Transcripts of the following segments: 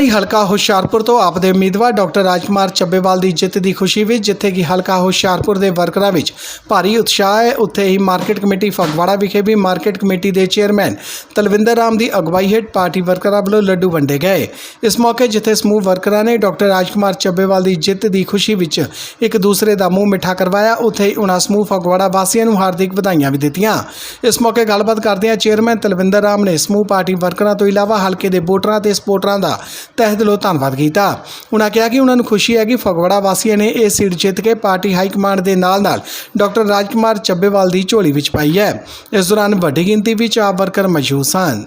ਹੀ ਹਲਕਾ ਹੁਸ਼ਿਆਰਪੁਰ ਤੋਂ ਆਪ ਦੇ ਉਮੀਦਵਾਰ ਡਾਕਟਰ ਰਾਜਕੁਮਾਰ ਚੱਬੇਵਾਲ ਦੀ ਜਿੱਤ ਦੀ ਖੁਸ਼ੀ ਵਿੱਚ, ਜਿੱਥੇ ਕਿ ਹਲਕਾ ਹੁਸ਼ਿਆਰਪੁਰ ਦੇ ਵਰਕਰਾਂ ਵਿੱਚ ਭਾਰੀ ਉਤਸ਼ਾਹ ਹੈ। ਉੱਥੇ ਹੀ ਮਾਰਕੀਟ ਕਮੇਟੀ ਫਗਵਾੜਾ ਵਿਖੇ ਵੀ ਮਾਰਕੀਟ ਕਮੇਟੀ ਦੇ ਚੇਅਰਮੈਨ ਤਲਵਿੰਦਰ ਰਾਮ ਦੀ ਅਗਵਾਈ ਹੇਠ ਪਾਰਟੀ ਵਰਕਰਾਂ ਵੱਲੋਂ ਲੱਡੂ ਵੰਡੇ ਗਏ। ਇਸ ਮੌਕੇ ਜਿੱਥੇ ਸਮੂਹ ਵਰਕਰਾਂ ਨੇ ਡਾਕਟਰ ਰਾਜਕੁਮਾਰ ਚੱਬੇਵਾਲ ਦੀ ਜਿੱਤ ਦੀ ਖੁਸ਼ੀ ਵਿੱਚ ਇੱਕ ਦੂਸਰੇ ਦਾ ਮੂੰਹ ਮਿੱਠਾ ਕਰਵਾਇਆ। ਉੱਥੇ ਹੀ ਉਹਨਾਂ ਸਮੂਹ ਫਗਵਾੜਾ ਵਾਸੀਆਂ ਨੂੰ ਹਾਰਦਿਕ ਵਧਾਈਆਂ ਵੀ ਦਿੱਤੀਆਂ। ਇਸ ਮੌਕੇ ਗੱਲਬਾਤ ਕਰਦਿਆਂ ਚੇਅਰਮੈਨ ਤਲਵਿੰਦਰ ਰਾਮ ਨੇ ਸਮੂਹ ਪਾਰਟੀ ਵਰਕਰਾਂ ਤੋਂ ਇਲਾਵਾ ਹਲਕੇ ਦੇ ਵੋਟਰਾਂ ਤੇ ਸਪੋਰਟਰਾਂ ਦਾ ਤਹਿ ਦਿਲੋਂ ਧੰਨਵਾਦ ਕੀਤਾ। ਉਹਨਾਂ ਕਿਹਾ ਕਿ ਉਹਨਾਂ ਨੂੰ ਖੁਸ਼ੀ ਹੈ ਕਿ ਫਗਵਾੜਾ ਵਾਸੀਆਂ ਨੇ ਇਹ ਸੀਟ ਜਿੱਤ ਕੇ ਪਾਰਟੀ ਹਾਈ ਕਮਾਂਡ ਦੇ ਨਾਲ-ਨਾਲ ਡਾਕਟਰ ਰਾਜਕੁਮਾਰ ਚੱਬੇਵਾਲ ਦੀ ਝੋਲੀ ਵਿੱਚ ਪਾਈ ਹੈ। ਇਸ ਦੌਰਾਨ ਵੱਡੀ ਗਿਣਤੀ ਵਿੱਚ ਆਪ ਵਰਕਰ ਮੌਜੂਦ ਸਨ।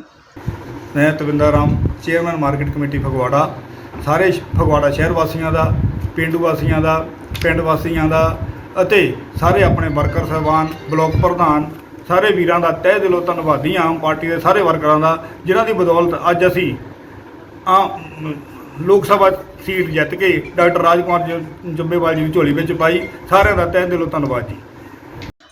ਮੈਂ Tavinder Ram, chairman market committee Phagwara. ਸਾਰੇ ਫਗਵਾੜਾ ਸ਼ਹਿਰ ਵਾਸੀਆਂ ਦਾ, ਪਿੰਡੂ ਵਾਸੀਆਂ ਦਾ, ਪਿੰਡ ਵਾਸੀਆਂ ਦਾ ਅਤੇ ਸਾਰੇ ਆਪਣੇ ਵਰਕਰ ਸਾਹਿਬਾਨ, ਬਲਾਕ ਪ੍ਰਧਾਨ, ਸਾਰੇ ਵੀਰਾਂ ਦਾ ਤਹਿ ਦਿਲੋਂ ਧੰਨਵਾਦੀ ਹਾਂ। ਆਮ ਪਾਰਟੀ ਦੇ ਸਾਰੇ ਵਰਕਰਾਂ ਦਾ, ਜਿਨ੍ਹਾਂ ਦੀ ਬਦੌਲਤ ਅੱਜ ਅਸੀਂ ਆ ਲੋਕ ਸਭਾ ਸੀਟ ਜਿੱਤ ਕੇ ਡਾਕਟਰ ਰਾਜਕੁਮਾਰ ਜ- ਜੰਬੇਵਾਲ ਜੀ ਦੀ ਝੋਲੀ ਵਿੱਚ ਪਾਈ, ਸਾਰਿਆਂ ਦਾ ਤਹਿ ਦਿਲੋਂ ਧੰਨਵਾਦ ਜੀ।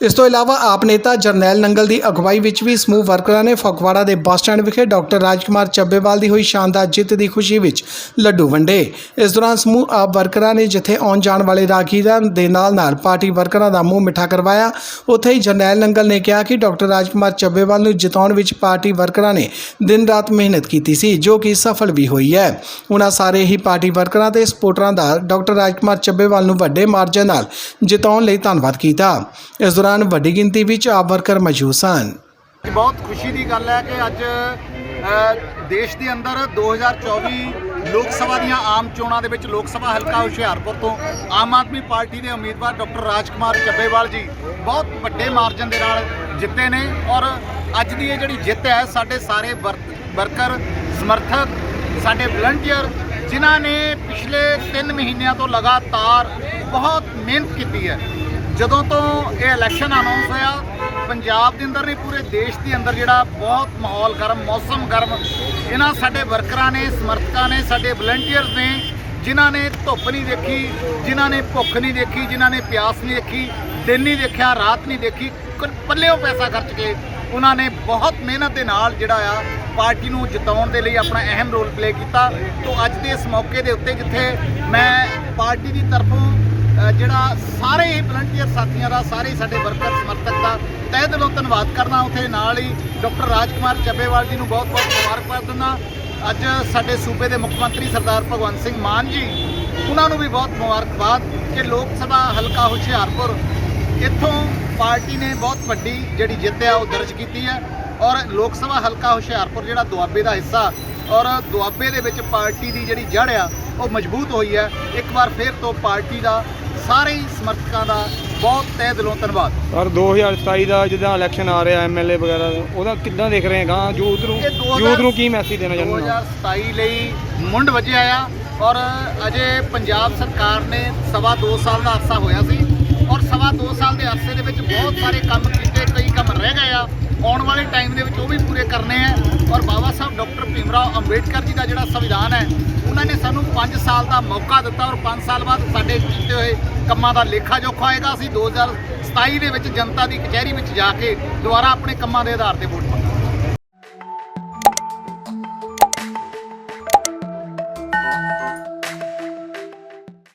ਇਸ ਤੋਂ ਇਲਾਵਾ ਆਪ ਨੇਤਾ ਜਰਨੈਲ ਨੰਗਲ ਦੀ ਅਗਵਾਈ ਵਿੱਚ ਵੀ ਸਮੂਹ ਵਰਕਰਾਂ ਨੇ ਫਗਵਾੜਾ ਦੇ ਬੱਸ ਸਟੈਂਡ ਵਿਖੇ ਡਾਕਟਰ ਰਾਜਕੁਮਾਰ ਚੱਬੇਵਾਲ ਦੀ ਹੋਈ ਸ਼ਾਨਦਾਰ ਜਿੱਤ ਦੀ ਖੁਸ਼ੀ ਵਿੱਚ ਲੱਡੂ ਵੰਡੇ। ਇਸ ਦੌਰਾਨ ਸਮੂਹ ਆਪ ਵਰਕਰਾਂ ਨੇ ਜਿੱਥੇ ਆਉਣ ਜਾਣ ਵਾਲੇ ਰਾਗੀਰਾਂ ਦੇ ਨਾਲ-ਨਾਲ ਪਾਰਟੀ ਵਰਕਰਾਂ ਦਾ ਮੂੰਹ ਮਿੱਠਾ ਕਰਵਾਇਆ, ਉੱਥੇ ਹੀ ਜਰਨੈਲ ਨੰਗਲ ਨੇ ਕਿਹਾ ਕਿ ਡਾਕਟਰ ਰਾਜਕੁਮਾਰ ਚੱਬੇਵਾਲ ਨੂੰ ਜਿਤਾਉਣ ਵਿੱਚ ਪਾਰਟੀ ਵਰਕਰਾਂ ਨੇ ਦਿਨ ਰਾਤ ਮਿਹਨਤ ਕੀਤੀ ਸੀ, ਜੋ ਕਿ ਸਫਲ ਵੀ ਹੋਈ ਹੈ। ਉਹਨਾਂ ਸਾਰੇ ਹੀ ਪਾਰਟੀ ਵਰਕਰਾਂ ਤੇ ਸਪੋਰਟਰਾਂ ਦਾ ਡਾਕਟਰ ਰਾਜਕੁਮਾਰ ਚੱਬੇਵਾਲ ਨੂੰ ਵੱਡੇ ਮਾਰਜਨ ਨਾਲ ਜਿਤਾਉਣ ਲਈ ਧੰਨਵਾਦ ਕੀਤਾ। ਇਸ ਦੌਰਾਨ ਵੱਡੀ ਗਿਣਤੀ ਵਿੱਚ ਆਪ ਵਰਕਰ ਮੌਜੂਦ ਸਨ। ਬਹੁਤ ਖੁਸ਼ੀ ਦੀ ਗੱਲ ਹੈ ਕਿ ਅੱਜ ਦੇਸ਼ ਦੇ ਅੰਦਰ 2024 ਲੋਕ ਸਭਾ ਦੀਆਂ ਆਮ ਚੋਣਾਂ ਦੇ ਵਿੱਚ ਲੋਕ ਸਭਾ ਹਲਕਾ ਹੁਸ਼ਿਆਰਪੁਰ ਤੋਂ ਆਮ ਆਦਮੀ ਪਾਰਟੀ ਦੇ ਉਮੀਦਵਾਰ ਡਾਕਟਰ ਰਾਜਕੁਮਾਰ ਚੱਬੇਵਾਲ ਜੀ ਬਹੁਤ ਵੱਡੇ ਮਾਰਜਨ ਦੇ ਨਾਲ ਜਿੱਤੇ ਨੇ ਔਰ ਅੱਜ ਦੀ ਇਹ ਜਿਹੜੀ ਜਿੱਤ ਹੈ, ਸਾਡੇ ਸਾਰੇ ਵਰਕ- ਵਰਕਰ, ਸਮਰਥਕ, ਸਾਡੇ ਵਲੰਟੀਅਰ, ਜਿਨ੍ਹਾਂ ਨੇ ਪਿਛਲੇ 3 ਮਹੀਨਿਆਂ ਤੋਂ ਲਗਾਤਾਰ ਬਹੁਤ ਮਿਹਨਤ ਕੀਤੀ ਹੈ। ਜਦੋਂ ਤੋਂ ਇਹ ਇਲੈਕਸ਼ਨ ਅਨਾਉਂਸ ਹੋਇਆ, ਪੰਜਾਬ ਦੇ ਅੰਦਰ ਨਹੀਂ, ਪੂਰੇ ਦੇਸ਼ ਦੇ ਅੰਦਰ ਜਿਹੜਾ ਬਹੁਤ ਮਾਹੌਲ ਗਰਮ, ਮੌਸਮ ਗਰਮ, ਇਹਨਾਂ ਸਾਡੇ ਵਰਕਰਾਂ ਨੇ, ਸਮਰਥਕਾਂ ਨੇ, ਸਾਡੇ ਵਲੰਟੀਅਰਸ ਨੇ, ਜਿਨ੍ਹਾਂ ਨੇ ਧੁੱਪ ਨਹੀਂ ਦੇਖੀ, ਜਿਨ੍ਹਾਂ ਨੇ ਭੁੱਖ ਨਹੀਂ ਦੇਖੀ, ਜਿਨ੍ਹਾਂ ਨੇ ਪਿਆਸ ਨਹੀਂ ਦੇਖੀ, ਦਿਨ ਨਹੀਂ ਦੇਖਿਆ, ਰਾਤ ਨਹੀਂ ਦੇਖੀ, ਕ- ਪੱਲਿਓਂ ਪੈਸਾ ਖਰਚ ਕੇ ਉਹਨਾਂ ਨੇ ਬਹੁਤ ਮਿਹਨਤ ਦੇ ਨਾਲ ਜਿਹੜਾ ਆ, ਪਾਰਟੀ ਨੂੰ ਜਿਤਾਉਣ ਦੇ ਲਈ ਆਪਣਾ ਅਹਿਮ ਰੋਲ ਪਲੇ ਕੀਤਾ। ਤੋਂ ਅੱਜ ਦੇ ਇਸ ਮੌਕੇ ਦੇ ਉੱਤੇ ਜਿੱਥੇ ਮੈਂ ਪਾਰਟੀ ਦੀ ਤਰਫੋਂ ਜਿਹੜਾ ਸਾਰੇ ਹੀ ਵਲੰਟੀਅਰ ਸਾਥੀਆਂ ਦਾ, ਸਾਰੇ ਹੀ ਸਾਡੇ ਵਰਕਰ ਸਮਰਥਕ ਦਾ, ਤਹਿ ਦਿਲੋਂ ਧੰਨਵਾਦ ਕਰਨਾ ਉੱਥੇ ਨਾਲ ਹੀ ਡਾਕਟਰ ਰਾਜਕੁਮਾਰ ਚੱਬੇਵਾਲ ਜੀ ਨੂੰ ਬਹੁਤ ਬਹੁਤ ਮੁਬਾਰਕਬਾਦ ਦਿੰਦਾ। ਅੱਜ ਸਾਡੇ ਸੂਬੇ ਦੇ ਮੁੱਖ ਮੰਤਰੀ ਸਰਦਾਰ ਭਗਵੰਤ ਸਿੰਘ ਮਾਨ ਜੀ, ਉਹਨਾਂ ਨੂੰ ਵੀ ਬਹੁਤ ਮੁਬਾਰਕਬਾਦ ਕਿ ਲੋਕ ਸਭਾ ਹਲਕਾ ਹੁਸ਼ਿਆਰਪੁਰ ਇੱਥੋਂ ਪਾਰਟੀ ਨੇ ਬਹੁਤ ਵੱਡੀ ਜਿਹੜੀ ਜਿੱਤ ਹੈ ਉਹ ਦਰਜ ਕੀਤੀ ਹੈ ਔਰ ਲੋਕ ਸਭਾ ਹਲਕਾ ਹੁਸ਼ਿਆਰਪੁਰ ਜਿਹੜਾ ਦੁਆਬੇ ਦਾ ਹਿੱਸਾ ਔਰ ਦੁਆਬੇ ਦੇ ਵਿੱਚ ਪਾਰਟੀ ਦੀ ਜਿਹੜੀ ਜੜ ਆ ਉਹ ਮਜ਼ਬੂਤ ਹੋਈ ਹੈ। ਇੱਕ ਵਾਰ ਫਿਰ ਤੋਂ ਪਾਰਟੀ ਦਾ ਸਾਰੇ ਹੀ ਸਮਰਥਕਾਂ ਦਾ ਬਹੁਤ ਤਹਿ ਦਿਲੋਂ ਧੰਨਵਾਦ। ਪਰ 2027 ਦਾ ਜਿੱਦਾਂ ਇਲੈਕਸ਼ਨ ਆ ਰਿਹਾ ਐਮਐਲਏ ਵਗੈਰਾ ਦਾ ਉਹਦਾ ਕਿੱਦਾਂ ਦੇਖ ਰਹੇ ਹੈਗਾ ਯੂਥ ਨੂੰ ਇਹ ਦੋ ਹਜ਼ਾਰ- ਯੂਥ ਨੂੰ ਕੀ ਮੈਸੇਜ ਦੇਣਾ ਚਾਹੁੰਦੇ ਹੋ? 2027 ਲਈ ਮੁੰਡ ਵਜਿਆ ਆ ਔਰ ਅਜੇ ਪੰਜਾਬ ਸਰਕਾਰ ਨੇ ਸਵਾ 2 ਸਾਲ ਦਾ ਅਰਸਾ ਹੋਇਆ ਸੀ ਔਰ ਸਵਾ 2 ਸਾਲ ਦੇ ਅਰਸੇ ਦੇ ਵਿੱਚ ਬਹੁਤ ਸਾਰੇ ਕੰਮ ਕੀਤੇ ਕਈ ਕੰਮ ਰਹਿ ਗਏ ਆ। ਆਉਣ ਵਾਲੇ ਟਾਈਮ ਦੇ ਵਿੱਚ ਉਹ ਵੀ ਪੂਰੇ ਕਰਨੇ ਆ ਔਰ ਬਾਬਾ ਸਾਹਿਬ ਡਾਕਟਰ ਭੀਮਰਾਓ ਅੰਬੇਡਕਰ ਜੀ ਦਾ ਜਿਹੜਾ ਸੰਵਿਧਾਨ ਹੈ, ਉਹਨਾਂ ਨੇ ਸਾਨੂੰ 5 ਸਾਲ ਦਾ ਮੌਕਾ ਦਿੱਤਾ ਔਰ 5 ਸਾਲ ਬਾਅਦ ਸਾਡੇ ਕੀਤੇ ਹੋਏ ਕੰਮਾਂ ਦਾ ਲੇਖਾ ਜੋਖਾ ਹੋਏਗਾ। ਅਸੀਂ 2027 ਦੇ ਵਿੱਚ ਜਨਤਾ ਦੀ ਕਚਹਿਰੀ ਵਿੱਚ ਜਾ ਕੇ ਦੁਬਾਰਾ ਆਪਣੇ ਕੰਮਾਂ ਦੇ ਆਧਾਰ ਤੇ ਵੋਟ ਪਾਵਾਂਗੇ।